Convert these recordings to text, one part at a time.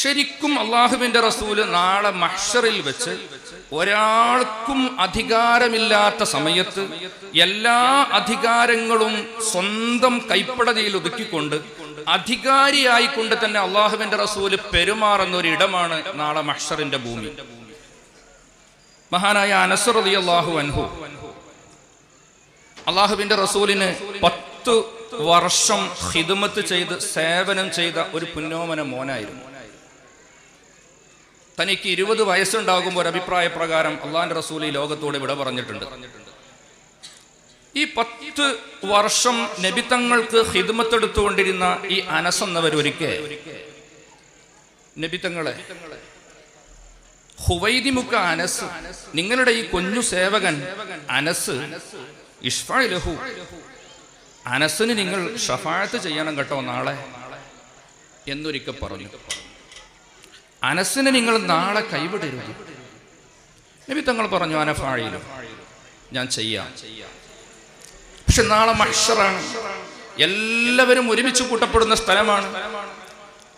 ശരിക്കും അള്ളാഹുവിന്റെ റസൂൽ നാളെ മഹ്ഷറിൽ വെച്ച് ഒരാൾക്കും അധികാരമില്ലാത്ത സമയത്ത് എല്ലാ അധികാരങ്ങളും സ്വന്തം കൈപ്പടതിയിൽ ഒതുക്കിക്കൊണ്ട് അധികാരിയായിക്കൊണ്ട് തന്നെ അള്ളാഹുവിന്റെ റസൂൽ പെരുമാറുന്ന ഒരു ഇടമാണ് നാളെ മഹ്ഷറിന്റെ ഭൂമി. മഹാനായ അനസർ അലി അള്ളാഹു അൻഹു അള്ളാഹുവിന്റെ റസൂലിന് പത്ത് വർഷം ഹിദമത്ത് ചെയ്ത് സേവനം ചെയ്ത ഒരു പുന്നോമന മോനായിരുന്നു. തനിക്ക് ഇരുപത് വയസ്സുണ്ടാകുമ്പോൾ ഒരു അഭിപ്രായ പ്രകാരം അള്ളാഹിന്റെ റസൂൽ ഈ ലോകത്തോട് ഇവിടെ പറഞ്ഞിട്ടുണ്ട്. ഈ പത്ത് വർഷം നബിത്തങ്ങൾക്ക് ഹിദ്മത്തെടുത്തുകൊണ്ടിരുന്ന ഈ അനസ് എന്നവരൊരിക്കെ നബിത്തങ്ങളെ ഹുവൈദിമുക്ക അനസ് നിങ്ങളുടെ ഈ കൊഞ്ഞു സേവകൻ അനസ് ഇഷ്ഫലഹു അനസിന് നിങ്ങൾ ഷഫാഴത്ത് ചെയ്യണം കേട്ടോ നാളെ എന്നൊരിക്കൽ പറഞ്ഞു. അനസിനെ നിങ്ങൾ നാളെ കൈവിടരുത്. നബി തങ്ങൾ പറഞ്ഞു അനഫാഴിയിലും ഞാൻ ചെയ്യാം. പക്ഷെ നാളെ മഷറാണ് എല്ലാവരും ഒരുമിച്ച് കൂട്ടപ്പെടുന്ന സ്ഥലമാണ്.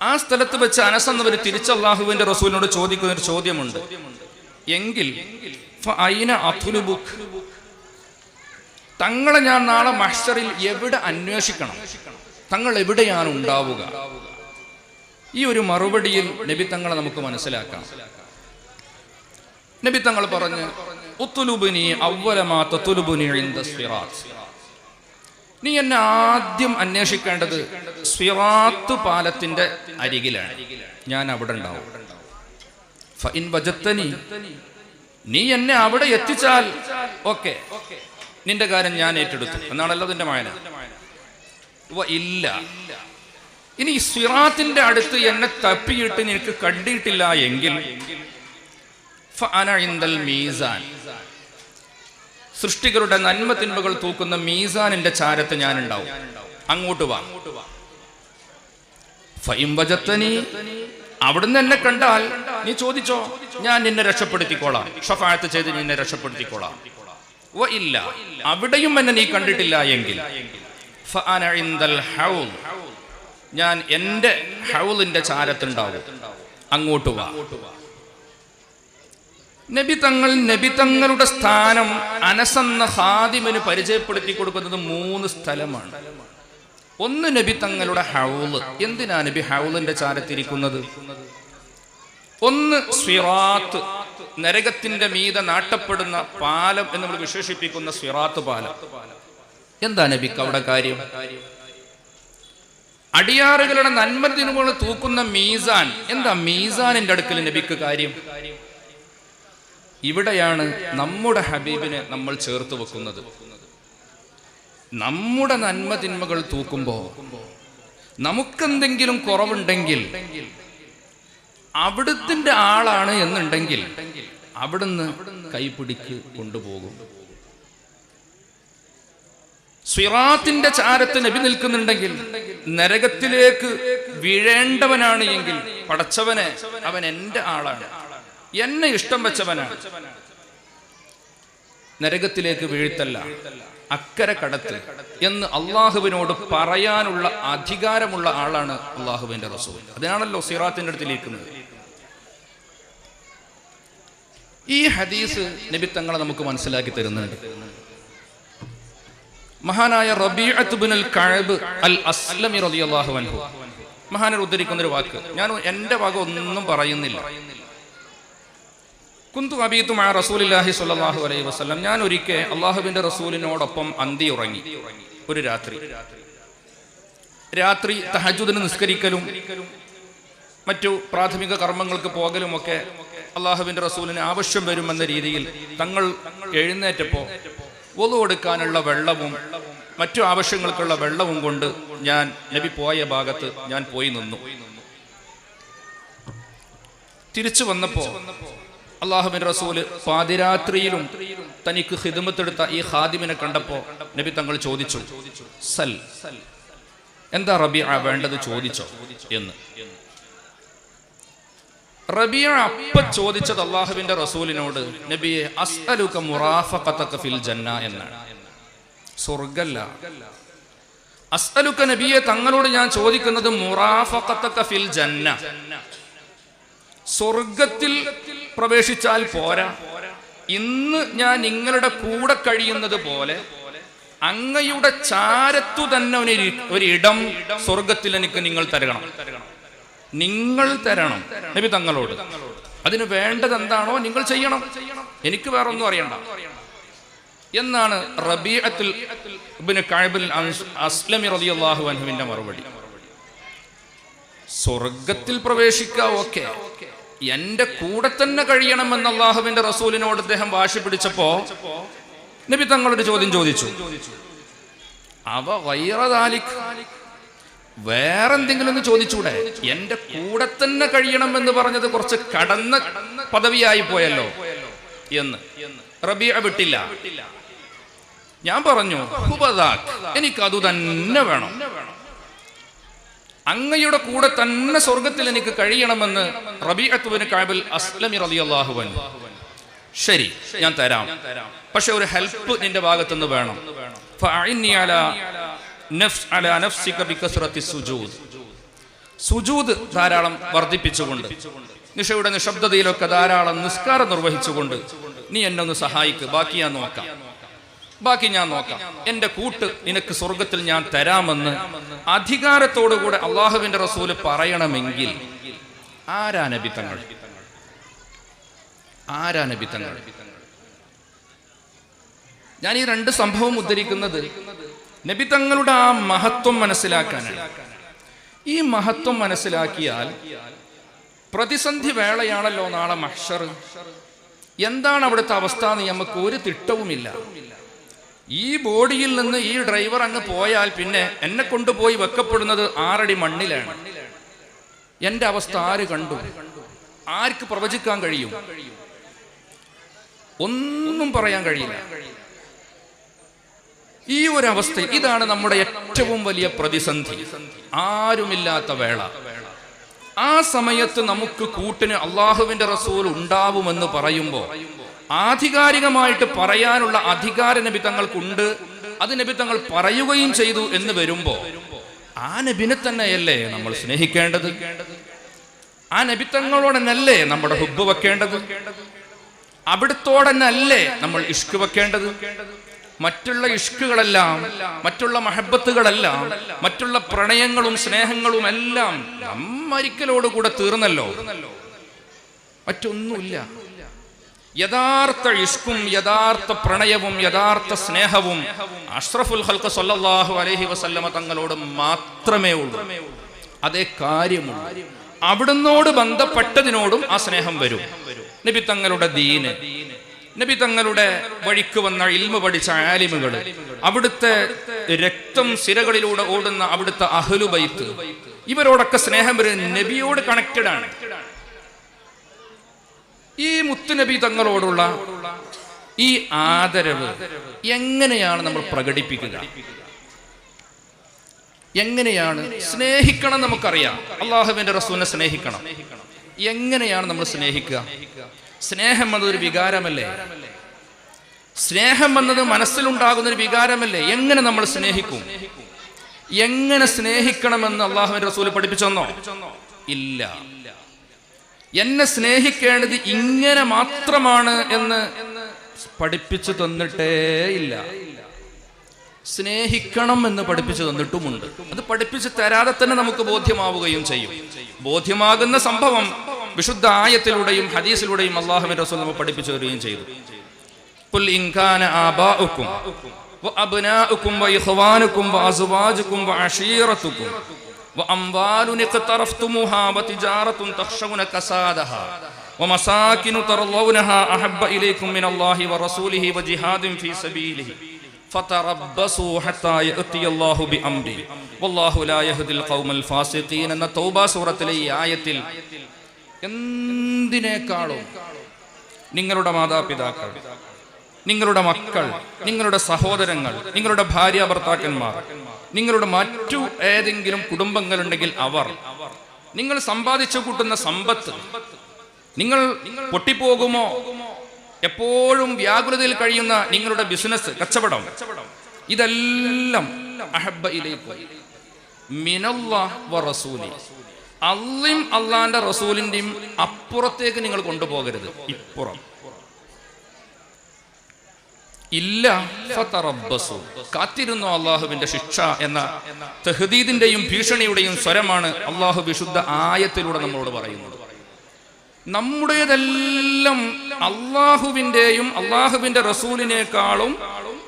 ആ സ്ഥലത്ത് വെച്ച് അനസ് എന്നവർ തിരിച്ച് അള്ളാഹുവിന്റെ റസൂലിനോട് ചോദിക്കുന്ന ഒരു ചോദ്യമുണ്ട്. എങ്കിൽ? തങ്ങളെ ഞാൻ നാളെ മഷറിൽ എവിടെ അന്വേഷിക്കണം? തങ്ങൾ എവിടെയാണ് ഉണ്ടാവുക? ഈ ഒരു മറുപടിയിൽ നബി തങ്ങളെ നമുക്ക് മനസ്സിലാക്കാം. നബി തങ്ങൾ പറഞ്ഞു നീ എന്നെ ആദ്യം അന്വേഷിക്കേണ്ടത് സ്വിറാത്ത് പാലത്തിന്റെ അരികിലാണ്. ഞാൻ അവിടെ ഉണ്ടാവും. നീ എന്നെ അവിടെ എത്തിച്ചാൽ ഓക്കെ നിന്റെ കാര്യം ഞാൻ ഏറ്റെടുത്തു. എന്നാണല്ലോ നിന്റെ മായന ഇല്ല. ഇനി സിറാത്തിന്റെ അടുത്ത് എന്നെ തപ്പിയിട്ട് നിനക്ക് കണ്ടിട്ടില്ല എങ്കിൽ മീസാൻ. സൃഷ്ടികളുടെ നന്മ തിന്മകൾ തൂക്കുന്ന മീസാനിന്റെ ചാരത്ത് ഞാൻ ഉണ്ടാവും അങ്ങോട്ട് വാ. ഫൈം വജത്തനി അവിടുന്ന് എന്നെ കണ്ടാൽ നീ ചോദിച്ചോ ഞാൻ നിന്നെ രക്ഷപ്പെടുത്തിക്കോളാം. ഷഫായത്ത് ചെയ്ത് നിന്നെ രക്ഷപ്പെടുത്തിക്കോളാം. ഇല്ല അവിടെയും എന്നെ നീ കണ്ടിട്ടില്ല എങ്കിൽ ഞാൻ എന്റെ ഹൗലിന്റെ ചാരത്തുണ്ടാവും. അങ്ങോട്ട് വാ. നബി തങ്ങൾ നബി തങ്ങളുടെ സ്ഥാനം അനസെന്ന ഹാദിമിന് പരിചയപ്പെടുത്തി കൊടുക്കുന്നത് മൂന്ന് സ്ഥലമാണ്. ഒന്ന് നബി തങ്ങളുടെ ഹൗൽ. എന്തിനാ നബി ഹൗലിന്റെ ചാരത്തിരിക്കുന്നത്? ഒന്ന് സ്വിറാത്ത് നരകത്തിന്റെ മീത നാട്ടപ്പെടുന്ന പാലം എന്ന് നമ്മൾ വിശേഷിപ്പിക്കുന്ന സ്വിറാത്ത് പാലം. എന്താ നബിക്ക് അവിടെ കാര്യം? അടിയാറുകളുടെ നന്മ ദിനങ്ങൾ തൂക്കുന്ന മീസാൻ. എന്താ മീസാനിന്റെ അടുക്കൽ നബിക്ക് കാര്യം? ഇവിടെയാണ് നമ്മുടെ ഹബീബിനെ നമ്മൾ ചേർത്ത് വെക്കുന്നത്. നമ്മുടെ നന്മ തിന്മകൾ തൂക്കുമ്പോ നമുക്കെന്തെങ്കിലും കുറവുണ്ടെങ്കിൽ അവിടുത്തിന്റെ ആളാണ് എന്നുണ്ടെങ്കിൽ അവിടുന്ന് കൈപിടിക്ക് കൊണ്ടുപോകും. സ്വിറാത്തിന്റെ ചാരത്ത് നബി നിൽക്കുന്നുണ്ടെങ്കിൽ നരകത്തിലേക്ക് വീഴേണ്ടവനാണ് എങ്കിൽ പടച്ചവനെ അവൻ എന്റെ ആളാണ്. എന്നെ ഇഷ്ടം വെച്ചവനാണ്. നരകത്തിലേക്ക് വീഴ്ത്തല്ല അക്കരെ കടത്ത് എന്ന് അള്ളാഹുവിനോട് പറയാനുള്ള അധികാരമുള്ള ആളാണ് അള്ളാഹുവിന്റെ റസൂൽ. അതിനാണല്ലോ സിറാത്തിന്റെ അടുത്തിലേക്കുന്നത് ഈ ഹദീസ് നബി തങ്ങളെ നമുക്ക് മനസ്സിലാക്കി തരുന്നുണ്ട്. മഹാനായ റബീഅത്ത് കഴബ് അൽ അസ്ലമി റളിയല്ലാഹു അൻഹു. മഹാനർ ഉദ്ധരിക്കുന്ന ഒരു വാക്ക്. ഞാൻ എന്റെ ഭാഗം ഒന്നും പറയുന്നില്ല. കുന്തു അബീത്തു മാ റസൂലില്ലാഹി സ്വല്ലല്ലാഹു അലൈഹി വസല്ലം. ഞാൻ ഒരിക്കൽ അള്ളാഹുബിന്റെ റസൂലിനോടൊപ്പം അന്തി ഉറങ്ങി ഒരു രാത്രി. രാത്രി തഹജുദിന് നിസ്കരിക്കലും മറ്റു പ്രാഥമിക കർമ്മങ്ങൾക്ക് പോകലും ഒക്കെ അള്ളാഹുവിന്റെ റസൂലിന് ആവശ്യം വരുമെന്ന രീതിയിൽ തങ്ങൾ എഴുന്നേറ്റപ്പോ ഒതു കൊടുക്കാനുള്ള വെള്ളവും മറ്റു ആവശ്യങ്ങൾക്കുള്ള വെള്ളവും കൊണ്ട് ഞാൻ നബി പോയ ഭാഗത്ത് ഞാൻ പോയി നിന്നു. തിരിച്ചു വന്നപ്പോ അള്ളാഹുബിൻ റസൂൽ പാതിരാത്രിയിലും തനിക്ക് ഹിദമത്തെടുത്ത ഈ ഹാദിമിനെ കണ്ടപ്പോ നബി തങ്ങൾ ചോദിച്ചു സൽ എന്താ റബി വേണ്ടത് ചോദിച്ചോ? എന്ന്. റബിയ അപ്പ ചോദിച്ചത് അള്ളാഹുവിന്റെ റസൂലിനോട് നബിയെ അസ്അലുക മുറാഫഖതക ഫിൽ ജന്ന എന്നാണ്. സ്വർഗല്ല. അസ്അലുക നബിയെ തങ്ങളോട് ഞാൻ ചോദിക്കുന്നത് മുറാഫഖതക ഫിൽ ജന്ന. സ്വർഗത്തിൽ പ്രവേശിച്ചാൽ പോരാ. ഇന്ന് ഞാൻ നിങ്ങളുടെ കൂടെ കഴിയുന്നത് പോലെ അങ്ങയുടെ ചാരത്തു തന്നെ ഒരു ഇടം സ്വർഗത്തിൽ എനിക്ക് നിങ്ങൾ തരണം. നിങ്ങൾ തരണം. നബി തങ്ങളോട്. അതിന് വേണ്ടത് എന്താണോ നിങ്ങൾ ചെയ്യണം. എനിക്ക് വേറെ ഒന്നും അറിയണ്ട. എന്നാണ് റബീഅത്തുൽ അസ്ലമി റളിയല്ലാഹു മറുപടി. സ്വർഗത്തിൽ പ്രവേശിക്കുക ഓക്കെ. എന്റെ കൂടെ തന്നെ കഴിയണമെന്ന് അള്ളാഹുവിന്റെ റസൂലിനോട് അദ്ദേഹം വാശി പിടിച്ചപ്പോ നബി തങ്ങളൊരു ചോദ്യം ചോദിച്ചു. അവ വേറെന്തെങ്കിലും ഒന്ന് ചോദിച്ചൂടെ? എന്റെ കൂടെ തന്നെ കഴിയണം എന്ന് പറഞ്ഞത് കുറച്ച് കടന്ന പദവിയായി പോയല്ലോ. എന്ന്. റബിയ വിട്ടില്ല. ഞാൻ പറഞ്ഞു എനിക്ക് അത് തന്നെ വേണം. അങ്ങയുടെ കൂടെ തന്നെ സ്വർഗത്തിൽ എനിക്ക് കഴിയണമെന്ന് റബിഅത്തുബിന് കാബിൽ അസ്ലമി റളിയല്ലാഹു അൻഹു. ശരി ഞാൻ തരാം. പക്ഷെ ഒരു ഹെൽപ്പ് നിന്റെ ഭാഗത്തുനിന്ന് വേണം. നഫ്സ് അല നഫ്സിക സുജൂദ്. ധാരാളം വർദ്ധിപ്പിച്ചുകൊണ്ട് നിഷയുടെ നിശബ്ദതയിലൊക്കെ ധാരാളം നിസ്കാരം നിർവഹിച്ചുകൊണ്ട് നീ എന്നെ ഒന്ന് സഹായിക്ക്. ബാക്കി ഞാൻ നോക്കാം. ബാക്കി ഞാൻ നോക്കാം. എന്റെ കൂട്ട് നിനക്ക് സ്വർഗത്തിൽ ഞാൻ തരാമെന്ന് അധികാരത്തോടുകൂടെ അള്ളാഹുവിന്റെ റസൂൽ പറയണമെങ്കിൽ ആരാ നബി തങ്ങൾ? ആരാ നബി തങ്ങൾ? ഞാൻ ഈ രണ്ട് സംഭവം ഉദ്ധരിക്കുന്നത് നബി തങ്ങളുടെ ആ മഹത്വം മനസ്സിലാക്കാനാണ്. ഈ മഹത്വം മനസ്സിലാക്കിയാൽ പ്രതിസന്ധി വേളയാണല്ലോ നാളെ മഹ്ഷർ എന്താണ് അവിടുത്തെ അവസ്ഥ എന്ന് നമുക്ക് ഒരു തിട്ടവുമില്ല. ഈ ബോഡിയിൽ നിന്ന് ഈ ഡ്രൈവർ അങ്ങ് പോയാൽ പിന്നെ എന്നെ കൊണ്ടുപോയി വെക്കപ്പെടുന്നത് ആറടി മണ്ണിലാണ്. എന്റെ അവസ്ഥ ആര് കണ്ടു? ആർക്ക് പ്രവചിക്കാൻ കഴിയും? ഒന്നും പറയാൻ കഴിയില്ല. ഈ ഒരു അവസ്ഥ ഇതാണ് നമ്മുടെ ഏറ്റവും വലിയ പ്രതിസന്ധി. ആരുമില്ലാത്ത വേള. ആ സമയത്ത് നമുക്ക് കൂട്ടിന് അള്ളാഹുവിന്റെ റസൂൽ ഉണ്ടാവുമെന്ന് പറയുമ്പോൾ ആധികാരികമായിട്ട് പറയാനുള്ള അധികാര നബിത്തങ്ങൾക്കുണ്ട് അത് തങ്ങൾ പറയുകയും ചെയ്തു എന്ന് വരുമ്പോ ആ നബിനെ തന്നെയല്ലേ നമ്മൾ സ്നേഹിക്കേണ്ടത്? ആ നബിത്തങ്ങളോടനല്ലേ നമ്മുടെ ഹുബ് വെക്കേണ്ടത്? അവിടുത്തോടനല്ലേ നമ്മൾ ഇഷ്ക് വെക്കേണ്ടത്? മറ്റുള്ള ഇഷ്കുകളെല്ലാം മറ്റുള്ള മഹബത്തുകളെല്ലാം മറ്റുള്ള പ്രണയങ്ങളും സ്നേഹങ്ങളും എല്ലാം നമ്മരിക്കലോടുകൂടെ തീർന്നല്ലോ? മറ്റൊന്നുമില്ല. യഥാർത്ഥ ഇഷ്കും യഥാർത്ഥ പ്രണയവും യഥാർത്ഥ സ്നേഹവും അഷ്റഫുൽ ഹൽക്ക് സൊല്ലാഹു അലഹി വസല്ലമ തങ്ങളോട് മാത്രമേ ഉള്ളൂ. അതേ കാര്യമുള്ളൂ. അവിടുന്നോട് ബന്ധപ്പെട്ടതിനോടും ആ സ്നേഹം വരും. നബി തങ്ങളുടെ ദീന്. നബി തങ്ങളുടെ വഴിക്ക് വന്ന ഇൽമ പഠിച്ച ആലിമുകൾ. അവിടുത്തെ രക്തം സിരകളിലൂടെ ഓടുന്ന അവിടുത്തെ അഹ്ലുബൈത്ത് ഇവരോടൊക്കെ സ്നേഹം വരും നബിയോട് കണക്റ്റഡ് ആണ്. ഈ മുത്തുനബി തങ്ങളോടുള്ള ഈ ആദരവ് എങ്ങനെയാണ് നമ്മൾ പ്രകടിപ്പിക്കുക? എങ്ങനെയാണ് സ്നേഹിക്കണം നമുക്കറിയാം. അള്ളാഹുവിന്റെ റസൂലിനെ സ്നേഹിക്കണം. എങ്ങനെയാണ് നമ്മൾ സ്നേഹിക്കുക? സ്നേഹം എന്നതൊരു വികാരമല്ലേ? സ്നേഹം എന്നത് മനസ്സിലുണ്ടാകുന്ന ഒരു വികാരമല്ലേ? എങ്ങനെ നമ്മൾ സ്നേഹിക്കും? എങ്ങനെ സ്നേഹിക്കണമെന്ന് അള്ളാഹുവിന്റെ റസൂൽ പഠിപ്പിച്ചെന്നോ? ഇല്ല. എന്നെ സ്നേഹിക്കേണ്ടത് ഇങ്ങനെ മാത്രമാണ് എന്ന് പഠിപ്പിച്ചു തന്നിട്ടേ ഇല്ല. സ്നേഹിക്കണം എന്ന് പഠിപ്പിച്ചു തന്നിട്ടുമുണ്ട്. അത് പഠിപ്പിച്ചു തരാതെ തന്നെ നമുക്ക് ബോധ്യമാവുകയും ചെയ്യും. ബോധ്യമാകുന്ന സംഭവം വിശുദ്ധ ആയത്തിലൂടെയും ഹദീസിലൂടെയും അള്ളാഹുവിന്റെ റസൂൽ നമ്മൾ പഠിപ്പിച്ചു തരികയും ചെയ്തു قل إن كان آباؤكم وأبناؤكم وإخوانكم وأزواجكم وعشيرتكم وأموال اقترفتموها وتجارة تخشون كسادها ومساكن ترضونها أحب إليكم من الله ورسوله وجهاد في سبيله فتربصوا حتى يأتي الله بأمره والله لا يهدي القوم الفاسقين എന്ന തൗബ സൂറത്തിലെ ഈ ആയത്തിൽ എന്തിനേക്കാളും നിങ്ങളുടെ മാതാപിതാക്കൾ നിങ്ങളുടെ മക്കൾ നിങ്ങളുടെ സഹോദരങ്ങൾ നിങ്ങളുടെ ഭാര്യ ഭർത്താക്കന്മാർ നിങ്ങളുടെ മറ്റു ഏതെങ്കിലും കുടുംബങ്ങളുണ്ടെങ്കിൽ അവർ നിങ്ങൾ സമ്പാദിച്ചു കൂട്ടുന്ന സമ്പത്ത് നിങ്ങൾ പൊട്ടിപ്പോകുമോ? എപ്പോഴും വ്യാകുലതയിൽ കഴിയുന്ന നിങ്ങളുടെ ബിസിനസ് കച്ചവടം ഇതെല്ലാം അഹബ്ബ ഇലൈക്കും. മിനല്ലാ വ റസൂലി അള്ളിം അള്ളാന്റെ റസൂലിന്റെയും അപ്പുറത്തേക്ക് നിങ്ങൾ കൊണ്ടുപോകരുത്. ഇപ്പുറം. ഇല്ല. കാത്തിരുന്നു അള്ളാഹുവിന്റെ ശിക്ഷ എന്ന തെഹദീദിന്റെയും ഭീഷണിയുടെയും സ്വരമാണ് അള്ളാഹു വിശുദ്ധ ആയത്തിലൂടെ നമ്മളോട് പറയുന്നത്. നമ്മുടേതെല്ലാം അള്ളാഹുവിന്റെയും അള്ളാഹുവിന്റെ റസൂലിനേക്കാളും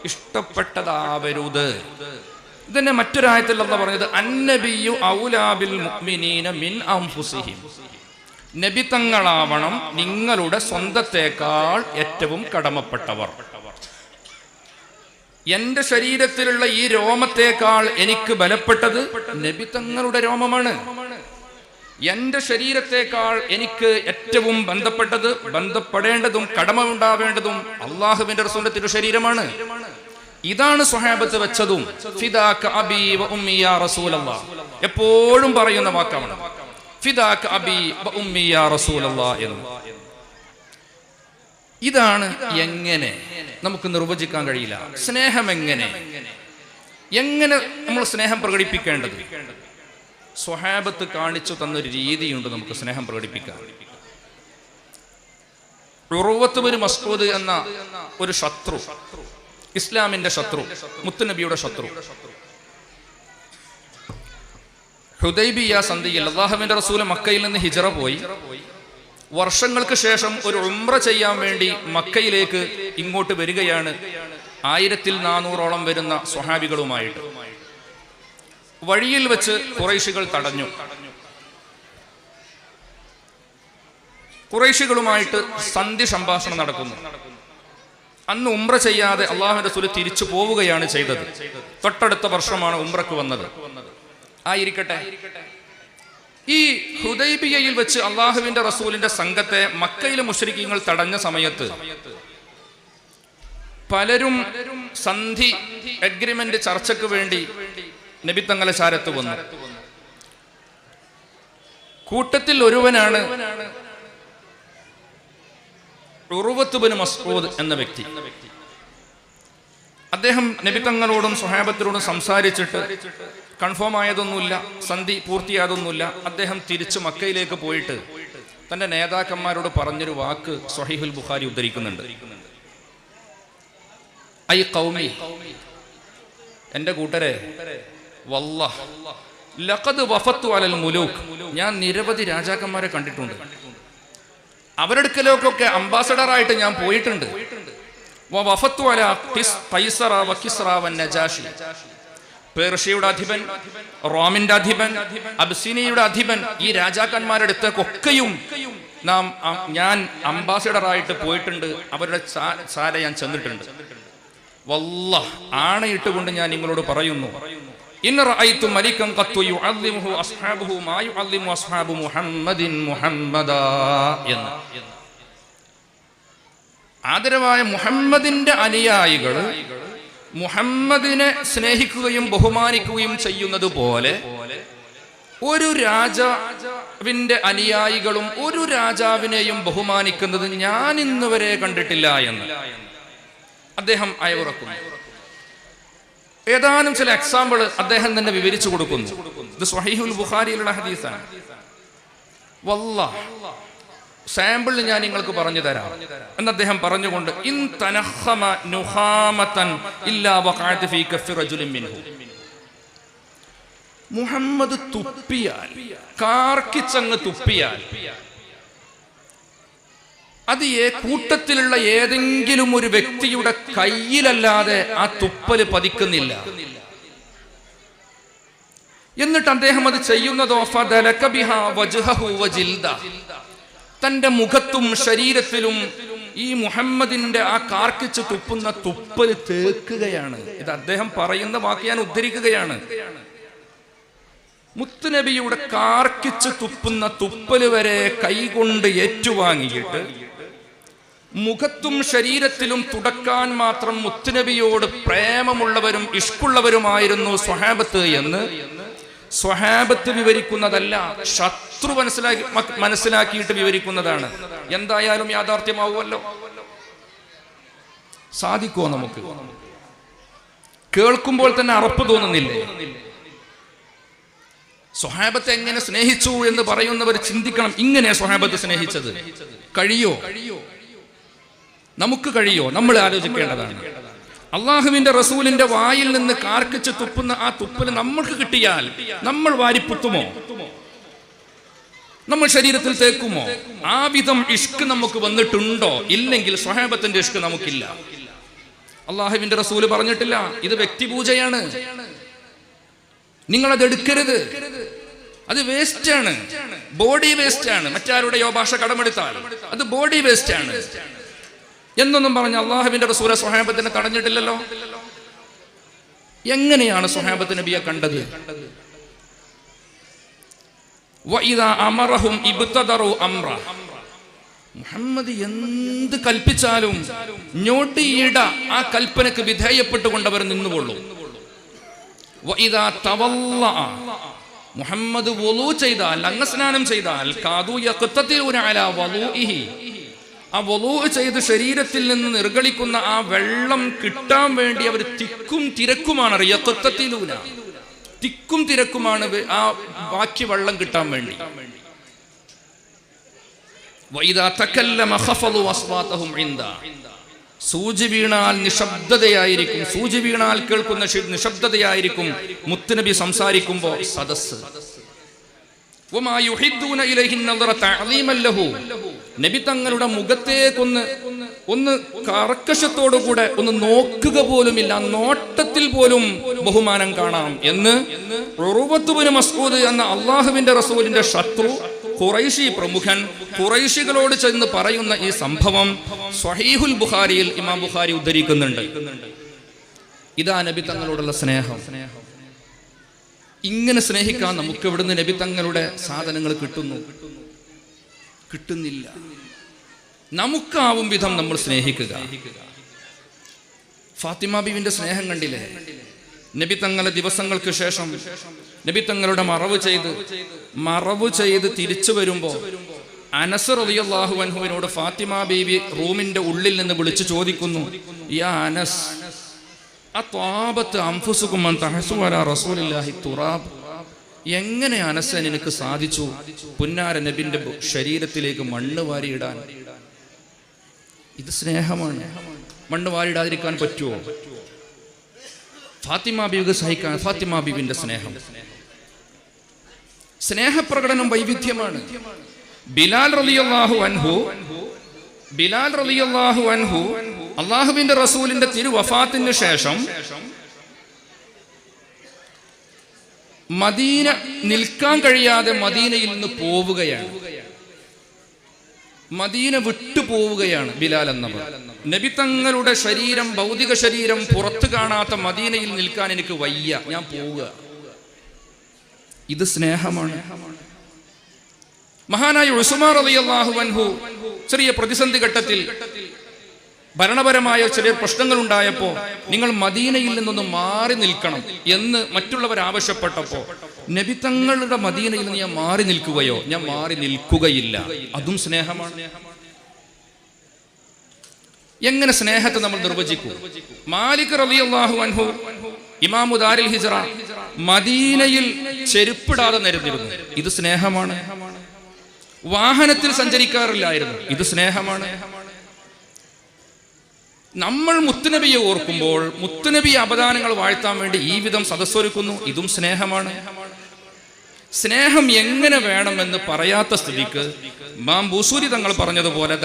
ഇഷ്ടപ്പെട്ടതാവരുത്. ഇതിനെ മറ്റൊരായത്തിൽ അല്ല പറഞ്ഞത്. അന്നബിയു ഔലാബിൽ മുഅ്മിനീന മിൻ നബി തങ്ങളാവണം നിങ്ങളുടെ സ്വന്തത്തേക്കാൾ ഏറ്റവും കടമപ്പെട്ടവർ. എന്റെ ശരീരത്തിലുള്ള ഈ രോമത്തേക്കാൾ എനിക്ക് ബലപ്പെട്ടത് നബി തങ്ങളുടെ രോമമാണ്. എന്റെ ശരീരത്തേക്കാൾ എനിക്ക് ഏറ്റവും ബന്ധപ്പെട്ടത് ബന്ധപ്പെടേണ്ടതും കടമ ഉണ്ടാവേണ്ടതും അള്ളാഹുവിന്റെ റസൂലിന്റെ തിരുശരീരമാണ്. ഇതാണ് സ്വഹാബത്ത് വെച്ചതും. വ. എപ്പോഴും പറയുന്ന വാക്കാണ് വ എന്ന്. ഇതാണ് എങ്ങനെ നമുക്ക് നിർവചിക്കാൻ കഴിയില്ല. സ്നേഹം എങ്ങനെ എങ്ങനെ നമ്മൾ സ്നേഹം പ്രകടിപ്പിക്കേണ്ടത്? സ്വഹാബത്ത് കാണിച്ചു തന്നൊരു രീതിയുണ്ട് നമുക്ക് സ്നേഹം പ്രകടിപ്പിക്കാൻ. ഉറവത്ത് ഒരു മസ്കൂദ് എന്ന ഒരു ശത്രു ഇസ്ലാമിന്റെ ശത്രു മുത്തുനബിയുടെ ശത്രു. ഹുദൈബിയ സന്ധിയിൽ അള്ളാഹുവിന്റെ റസൂൽ മക്കയിൽ നിന്ന് ഹിജറ പോയി. വർഷങ്ങൾക്ക് ശേഷം ഒരു ഉംറ ചെയ്യാൻ വേണ്ടി മക്കയിലേക്ക് ഇങ്ങോട്ട് വരികയാണ് ആയിരത്തിൽ നാനൂറോളം വരുന്ന സ്വഹാബികളുമായിട്ട്. വഴിയിൽ വെച്ച് കുറേശികൾ തടഞ്ഞു. കുറേശികളുമായിട്ട് സന്ധി സംഭാഷണം നടക്കുന്നു. അന്ന് ഉംറ ചെയ്യാതെ അള്ളാഹുവിന്റെ റസൂൽ തിരിച്ചു പോവുകയാണ് ചെയ്തത്. തൊട്ടടുത്ത വർഷമാണ് ഉംറക്ക് വന്നത്. ആയിരിക്കട്ടെ. ഈ ഹുദൈബിയയിൽ വെച്ച് അള്ളാഹുവിന്റെ റസൂലിന്റെ സംഘത്തെ മക്കയിലെ മുഷരിക്കങ്ങൾ തടഞ്ഞ സമയത്ത് പലരും സന്ധി അഗ്രിമെന്റ് ചർച്ചയ്ക്ക് വേണ്ടി നബിത്തങ്ങളെ ചാരത്ത് വന്നു. കൂട്ടത്തിൽ ഒരുവനാണ് ഉറുവത്തുബിന് മസ്ഊദ് എന്ന വ്യക്തി. അദ്ദേഹം നബിത്തങ്ങളോടും സുഹാബത്തിനോടും സംസാരിച്ചിട്ട് കൺഫേം ആയതൊന്നുമില്ല സന്ധി പൂർത്തിയായതൊന്നുമില്ല. അദ്ദേഹം തിരിച്ചു മക്കയിലേക്ക് പോയിട്ട് തന്റെ നേതാക്കന്മാരോട് പറഞ്ഞൊരു വാക്ക് സൊഹീഹുൽ ബുഖാരി ഉദ്ധരിക്കുന്നുണ്ട്. ഐ കൗമി എന്റെ കൂട്ടരെ വല്ല ലഖദ് വഫത്തു അലൽ മുലൂക്ക് ഞാൻ നിരവധി രാജാക്കന്മാരെ കണ്ടിട്ടുണ്ട്. അവരെടുക്കലേക്കൊക്കെ അംബാസഡറായിട്ട് ഞാൻ പോയിട്ടുണ്ട്. പേർഷ്യയുടെ അധിപൻ റോമിന്റെ അധിപൻ അബ്സിനിയുടെ അധിപൻ ഈ രാജാക്കന്മാരുടെ അടുത്തേക്കൊക്കെയും നാം ഞാൻ അംബാസിഡറായിട്ട് പോയിട്ടുണ്ട്. അവരുടെ ചാല ഞാൻ ചെന്നിട്ടുണ്ട്. വല്ല ആണയിട്ടുകൊണ്ട് ഞാൻ നിങ്ങളോട് പറയുന്നു. എന്ന്. ആദരവായ മുഹമ്മദിന്റെ അനുയായികൾ മുഹമ്മദിനെ സ്നേഹിക്കുകയും ബഹുമാനിക്കുകയും ചെയ്യുന്നത് പോലെ ഒരു രാജാവിന്റെ അനുയായികളും ഒരു രാജാവിനെയും ബഹുമാനിക്കുന്നത് ഞാൻ ഇന്നുവരെ കണ്ടിട്ടില്ല എന്ന്. അദ്ദേഹം അയവിറക്കുന്നു. ഏതാനും ചില എക്സാമ്പിൾ അദ്ദേഹം തന്നെ വിവരിച്ചു കൊടുക്കുന്നു. ഇത് സ്വഹീഹുൽ ബുഖാരിയിലുള്ള ഹദീസാണ്. വല്ല സാമ്പിൾ ഞാൻ നിങ്ങൾക്ക് പറഞ്ഞു തരാം. എന്ന് അദ്ദേഹം പറഞ്ഞുകൊണ്ട് ഇൻ തനഹമ നുഹാമതൻ ഇല്ലാ വഖഅത ഫീ കഫി റജുലിൻ മിൻഹു. മുഹമ്മദ് തുപ്പിയാൽ കാർക്കിച്ചങ്ങ് തുപ്പിയാൽ അത് ഏ കൂട്ടത്തിലുള്ള ഏതെങ്കിലും ഒരു വ്യക്തിയുടെ കയ്യിലല്ലാതെ ആ തുപ്പൽ പതിക്കുന്നില്ല. എന്നിട്ട് അദ്ദേഹം അത് ചെയ്യുന്നതോ. തന്റെ മുഖത്തും ശരീരത്തിലും ഈ മുഹമ്മദിന്റെ ആ കാർക്കിച്ച് തുപ്പുന്ന തുപ്പൽ തേക്കുകയാണ്. ഇത് അദ്ദേഹം പറയുന്ന വാക്ക് ഞാൻ ഉദ്ധരിക്കുകയാണ്. മുത്തുനബിയുടെ കാർക്കിച്ച് തുപ്പുന്ന തുപ്പൽ വരെ കൈകൊണ്ട് ഏറ്റുവാങ്ങിയിട്ട് മുഖത്തും ശരീരത്തിലും തുടക്കാൻ മാത്രം മുത്തുനബിയോട് പ്രേമമുള്ളവരും ഇഷ്കുള്ളവരുമായിരുന്നു സ്വഹാബത്ത് എന്ന്. സ്വഹാബത്ത് വിവരിക്കുന്നതല്ല ശത്രു മനസ്സിലാക്കി മനസ്സിലാക്കിയിട്ട് വിവരിക്കുന്നതാണ്. എന്തായാലും യാഥാർത്ഥ്യമാവുമല്ലോ. സാധിക്കുമോ നമുക്ക്? കേൾക്കുമ്പോൾ തന്നെ അറപ്പ് തോന്നുന്നില്ലേ? സ്വഹാബത്ത് എങ്ങനെ സ്നേഹിച്ചു എന്ന് പറയുന്നവർ ചിന്തിക്കണം ഇങ്ങനെ സ്വഹാബത്ത് സ്നേഹിച്ചത്. കഴിയോ കഴിയോ? നമുക്ക് കഴിയോ നമ്മൾ ആലോചിക്കേണ്ടതാണ്. അള്ളാഹുവിന്റെ റസൂലിന്റെ വായിൽ നിന്ന് കാർക്കിച്ച് തുപ്പുന്ന ആ തുപ്പൽ നമ്മൾക്ക് കിട്ടിയാൽ നമ്മൾ വാരിപ്പുത്തുമോ? നമ്മൾ ശരീരത്തിൽ തേക്കുമോ? ആ വിധം ഇഷ്ക് നമുക്ക് വന്നിട്ടുണ്ടോ? ഇല്ലെങ്കിൽ സ്വഹാബത്തിന്റെ ഇഷ്ക് നമുക്കില്ല. അള്ളാഹുവിന്റെ റസൂൽ പറഞ്ഞിട്ടില്ല ഇത് വ്യക്തിപൂജയാണ്. നിങ്ങൾ അത് എടുക്കരുത്. അത് വേസ്റ്റ് ആണ് ബോഡി വേസ്റ്റ് ആണ് മറ്റാരുടെയോ ഭാഷ കടമെടുത്താൽ അത് ബോഡി വേസ്റ്റ് ആണ് എന്നൊന്നും പറഞ്ഞ് അള്ളാഹുവിന്റെ റസൂല സ്വഹാബത്തിനെ തടഞ്ഞിട്ടില്ലല്ലോ? എങ്ങനെയാണ് സ്വഹാബത്ത് നബിയെ കണ്ടത്? മുഹമ്മദ് എന്ത് കൽപ്പിച്ചാലും ഞൊടിയിട ആ കൽപ്പനക്ക് വിധേയപ്പെട്ടുകൊണ്ട് അവർ നിന്നുകൊള്ളൂ മുഹമ്മദ് വലു ചെയ്താൽ അംഗസ്നാനം ചെയ്താൽ കാതു ആ വലൂ ചെയ്ത് ശരീരത്തിൽ നിന്ന് നിർഗളിക്കുന്ന ആ വെള്ളം കിട്ടാൻ വേണ്ടി അവർ തിക്കും തിരക്കുമാണ്. യഖ്തതിലൂന തിക്കും തിരക്കുമാണ് ആ ബാക്കി വെള്ളം കിട്ടാൻ വേണ്ടി. സൂചി വീണാൽ നിശബ്ദതയായിരിക്കും. സൂചി വീണാൽ കേൾക്കുന്ന നിശബ്ദതയായിരിക്കും. മുത്തുനബി സംസാരിക്കുമ്പോ സദസ് നബി തങ്ങളുടെ മുഖത്തേക്കൊന്ന് ഒന്ന് കർക്കശത്തോടുകൂടെ ഒന്ന് നോക്കുക പോലുമില്ല നോട്ടത്തിൽ പോലും ബഹുമാനം കാണാം എന്ന് ഉറുവത്തുബിന് മസ്കൂദ് എന്ന അള്ളാഹുവിന്റെ റസൂലിന്റെ ശത്രു ഖുറൈശി പ്രമുഖൻ ഖുറൈശികളോട് ചെന്ന് പറയുന്ന ഈ സംഭവം സ്വഹീഹുൽ ബുഖാരിയിൽ ഇമാം ബുഖാരി ഉദ്ധരിക്കുന്നുണ്ട്. ഇതാ നബി തങ്ങളോടുള്ള സ്നേഹം. ഇങ്ങനെ സ്നേഹിക്കാൻ നമുക്ക് ഇവിടുന്ന് നബി തങ്ങളുടെ സാധനങ്ങൾ കിട്ടുന്നു. കിട്ടുന്നില്ല. നമുക്കാവും വിധം നമ്മൾ സ്നേഹിക്കുക. ഫാത്തിമ ബീവിന്റെ സ്നേഹം കണ്ടില്ലേ? നബി തങ്ങളെ ദിവസങ്ങൾക്ക് ശേഷം നബി തങ്ങളുടെ മറവ് ചെയ്ത് മറവ് ചെയ്ത് തിരിച്ചു വരുമ്പോ അനസ് റളിയല്ലാഹു അൻഹുവിനോട് ഫാത്തിമ ബീവി റൂമിന്റെ ഉള്ളിൽ നിന്ന് വിളിച്ചു ചോദിക്കുന്നു യാ അനസ് ആ അംഫുസുക്കും അൻ തഹസു അലാ റസൂലില്ലാഹി തുറാബ്? എങ്ങനെ അനസൻ നിനക്ക് സാധിച്ചു? പുന്നാര നബിന്റെ ശരീരത്തിലേക്ക് മണ്ണ് വാരിയിടാൻ. ഇത് സ്നേഹമാണ്. മണ്ണ് വാരിടാതിരിക്കാൻ പറ്റുമോ? ഫാത്തിമ ബീവിക്ക് സഹിക്കാൻ ഫാത്തിമ ബീവിന്റെ സ്നേഹം. സ്നേഹപ്രകടനം വൈവിധ്യമാണ്. ബിലാൽ റളിയല്ലാഹു അൻഹു ബിലാൽ റളിയല്ലാഹു അൻഹു അള്ളാഹുവിന്റെ റസൂലിന്റെ തിരുവഫാത്തിന് ശേഷം മദീന നിൽക്കാൻ കഴിയാതെ മദീനയിൽ നിന്ന് പോവുകയാണ്. മദീന വിട്ടു പോവുകയാണ് ബിലാൽ എന്നവർ. നബി തങ്ങളുടെ ശരീരം ഭൗതിക ശരീരം പുറത്തു കാണാത്ത മദീനയിൽ നിൽക്കാൻ എനിക്ക് വയ്യ. ഞാൻ പോവുക. ഇത് സ്നേഹമാണ്. മഹാനായ ഉസുമാർ അലിയല്ലാഹു അൻഹു ചെറിയ പ്രതിസന്ധി ഘട്ടത്തിൽ ഭരണപരമായ ചില പ്രശ്നങ്ങൾ ഉണ്ടായപ്പോ നിങ്ങൾ മദീനയിൽ നിന്നൊന്ന് മാറി നിൽക്കണം എന്ന് മറ്റുള്ളവർ ആവശ്യപ്പെട്ടപ്പോ നബി തങ്ങളുടെ മദീനയിൽ നിന്ന് ഞാൻ മാറി നിൽക്കുകയോ? ഞാൻ മാറി നിൽക്കുകയില്ല. അതും സ്നേഹമാണ്. എങ്ങനെ സ്നേഹത്തെ നമ്മൾ നിർവചിക്കും? മാലിക് റളിയല്ലാഹു അൻഹു ഇമാമു ദാരിൽ ഹിജറ മദീനയിൽ ചെരുപ്പിടാതെ നിരന്നിരുന്നു. ഇത് സ്നേഹമാണ്. വാഹനത്തിൽ സഞ്ചരിക്കാറില്ലായിരുന്നു. ഇത് സ്നേഹമാണ്. നമ്മൾ മുത്തുനബിയെ ഓർക്കുമ്പോൾ മുത്തുനബി അപദാനങ്ങൾ വാഴ്ത്താൻ വേണ്ടി ഈ വിധം സദസ്സൊരുക്കുന്നു. ഇതും സ്നേഹമാണ്. സ്നേഹം എങ്ങനെ വേണമെന്ന് പറയാത്ത സ്ഥിതിക്ക് മാം ബൂസൂരി തങ്ങൾ പറഞ്ഞതുപോലെ.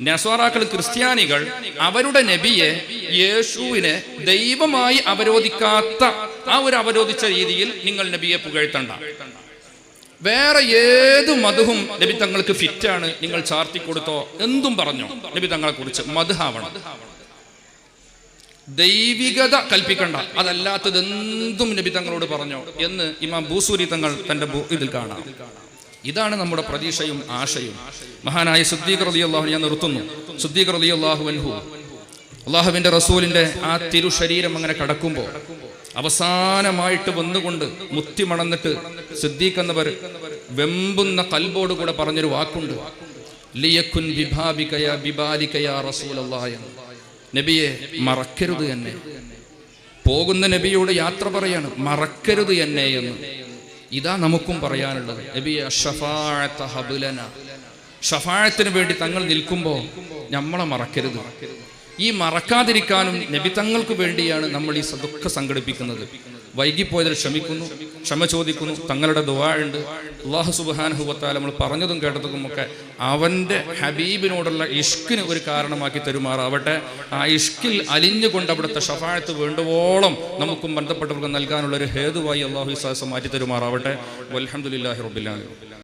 നസ്വാറാക്കൾ ക്രിസ്ത്യാനികൾ അവരുടെ നബിയെ യേശുവിനെ ദൈവമായി അവരോധിക്കാത്ത ആ ഒരു അവരോധിച്ച രീതിയിൽ നിങ്ങൾ നബിയെ പുകഴ്ത്തണ്ട. വേറെ ഏത് മധുവും നബി തങ്ങൾക്ക് ഫിറ്റാണ് നിങ്ങൾ ചാർത്തി കൊടുത്തോ? എന്തും പറഞ്ഞോ? നബി തങ്ങളെ കുറിച്ച് മധുഹാവണം. ദൈവികത കൽപ്പിക്കണ്ട. അതല്ലാത്തത് എന്തും നബി തങ്ങളോട് പറഞ്ഞോ എന്ന് ഇമാം ഭൂസൂരി തങ്ങൾ തന്റെ ഇതിൽ കാണാം. ഇതാണ് നമ്മുടെ പ്രതീക്ഷയും ആശയും. മഹാനായ സുദ്ദീഖ് അള്ളാഹു ഞാൻ നിർത്തുന്നു. സുദ്ദീഖ് അള്ളാഹു അൻഹു അള്ളാഹുവിന്റെ റസൂലിന്റെ ആ തിരു ശരീരം അങ്ങനെ കടക്കുമ്പോൾ അവസാനമായിട്ട് വന്നുകൊണ്ട് മുത്തി മണന്നിട്ട് സിദ്ദീഖ് എന്നവർ വെമ്പുന്ന കൽബോട് കൂടെ പറഞ്ഞൊരു വാക്കുണ്ട്. നബിയെ മറക്കരുത് എന്നെ. പോകുന്ന നബിയോട് യാത്ര പറയാണ് മറക്കരുത് എന്നെ എന്ന്. ഇതാ നമുക്കും പറയാനുള്ളത്. ഷഫായത്തിന് വേണ്ടി തങ്ങൾ നിൽക്കുമ്പോൾ നമ്മളെ മറക്കരുത്. ഈ മറക്കാതിരിക്കാനും നബി തങ്ങൾക്ക് വേണ്ടിയാണ് നമ്മൾ ഈ ദുഃഖ സംഘടിപ്പിക്കുന്നത്. വൈകിപ്പോയതിൽ ക്ഷമിക്കുന്നു ക്ഷമ ചോദിക്കുന്നു തങ്ങളുടെ ദുവാഴുണ്ട് അള്ളാഹു സുബാനുഭവത്താൽ നമ്മൾ പറഞ്ഞതും കേട്ടതും ഒക്കെ അവന്റെ ഹബീബിനോടുള്ള ഇഷ്കിന് ഒരു കാരണമാക്കി തരുമാറാവട്ടെ. ആ ഇഷ്കിൽ അലിഞ്ഞുകൊണ്ട് അവിടുത്തെ ഷഫാഴത്ത് വേണ്ടുവോളം നമുക്കും ബന്ധപ്പെട്ടവർക്ക് നൽകാനുള്ള ഒരു ഹേതുവായി അള്ളാഹു വിശ്വാസം മാറ്റി തരുമാറാവട്ടെ. വലഹമുല്ലാഹി റബ്ബില്ലാ